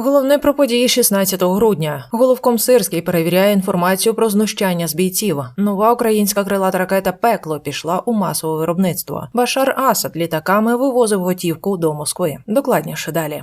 Головне про події 16 грудня. Головком Сирський перевіряє інформацію про знущання з бійців. Нова українська крилата ракета Пекло пішла у масове виробництво. Башар Асад літаками вивозив готівку до Москви. Докладніше далі.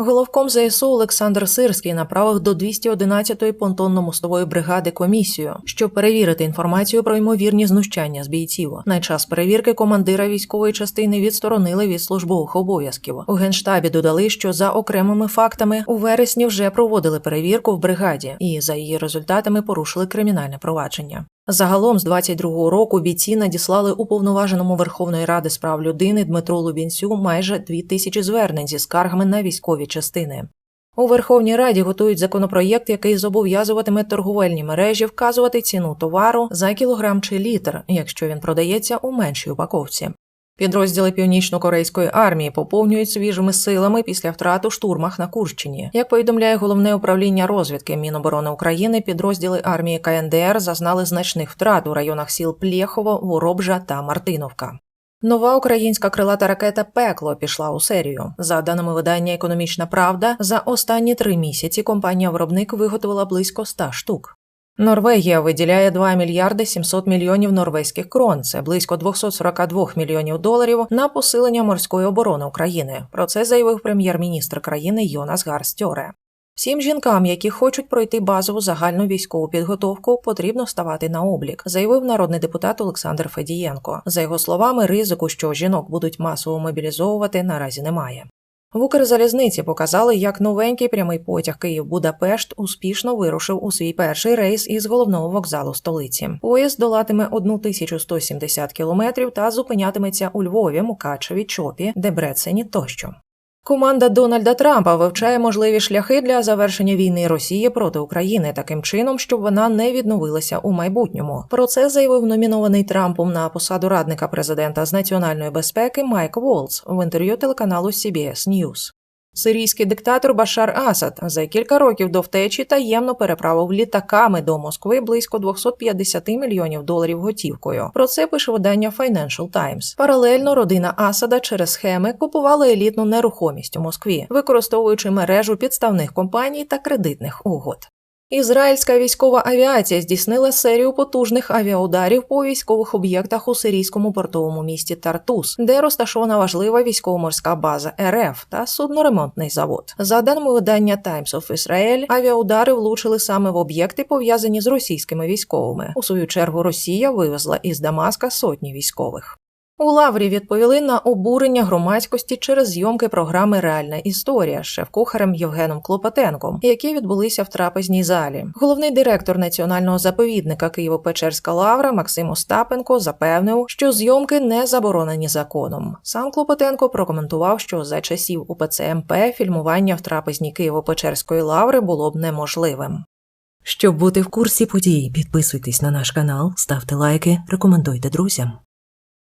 Головком ЗСУ Олександр Сирський направив до 211-ї понтонно-мостової бригади комісію, щоб перевірити інформацію про ймовірні знущання з бійців. На час перевірки командира військової частини відсторонили від службових обов'язків. У генштабі додали, що за окремими фактами у вересні вже проводили перевірку в бригаді, і за її результатами порушили кримінальне провадження. Загалом з 22-го року бійці надіслали уповноваженому Верховної Ради з прав людини Дмитру Лубінцю майже дві тисячі звернень зі скаргами на військові частини. У Верховній Раді готують законопроєкт, який зобов'язуватиме торговельні мережі вказувати ціну товару за кілограм чи літр, якщо він продається у меншій упаковці. Підрозділи північно-корейської армії поповнюють свіжими силами після втрат у штурмах на Курщині. Як повідомляє головне управління розвідки Міноборони України, підрозділи армії КНДР зазнали значних втрат у районах сіл Плєхово, Воробжа та Мартиновка. Нова українська крилата ракета Пекло пішла у серію. За даними видання Економічна Правда, за останні три місяці компанія-виробник виготовила близько 100 штук. Норвегія виділяє 2 мільярди 700 мільйонів норвезьких крон, це близько 242 мільйонів доларів на посилення морської оборони України. Про це заявив прем'єр-міністр країни Йонас Гарстьоре. Всім жінкам, які хочуть пройти базову загальну військову підготовку, потрібно ставати на облік, заявив народний депутат Олександр Федієнко. За його словами, ризику, що жінок будуть масово мобілізовувати, наразі немає. В Укрзалізниці показали, як новенький прямий потяг Київ-Будапешт успішно вирушив у свій перший рейс із головного вокзалу столиці. Поїзд долатиме 1170 кілометрів та зупинятиметься у Львові, Мукачеві, Чопі, Дебрецені тощо. Команда Дональда Трампа вивчає можливі шляхи для завершення війни Росії проти України таким чином, щоб вона не відновилася у майбутньому. Про це заявив номінований Трампом на посаду радника президента з національної безпеки Майк Волц в інтерв'ю телеканалу CBS News. Сирійський диктатор Башар Асад за кілька років до втечі таємно переправив літаками до Москви близько 250 мільйонів доларів готівкою. Про це пише видання Financial Times. Паралельно родина Асада через схеми купувала елітну нерухомість у Москві, використовуючи мережу підставних компаній та кредитних угод. Ізраїльська військова авіація здійснила серію потужних авіаударів по військових об'єктах у сирійському портовому місті Тартус, де розташована важлива військово-морська база РФ та судноремонтний завод. За даними видання Times of Israel, авіаудари влучили саме в об'єкти, пов'язані з російськими військовими. У свою чергу Росія вивезла із Дамаска сотні військових. У Лаврі відповіли на обурення громадськості через зйомки програми Реальна історія з шеф-кухарем Євгеном Клопотенком, які відбулися в трапезній залі. Головний директор національного заповідника Києво-Печерська Лавра Максим Остапенко запевнив, що зйомки не заборонені законом. Сам Клопотенко прокоментував, що за часів УПЦ МП фільмування в трапезній Києво-Печерської лаври було б неможливим. Щоб бути в курсі подій, підписуйтесь на наш канал, ставте лайки, рекомендуйте друзям.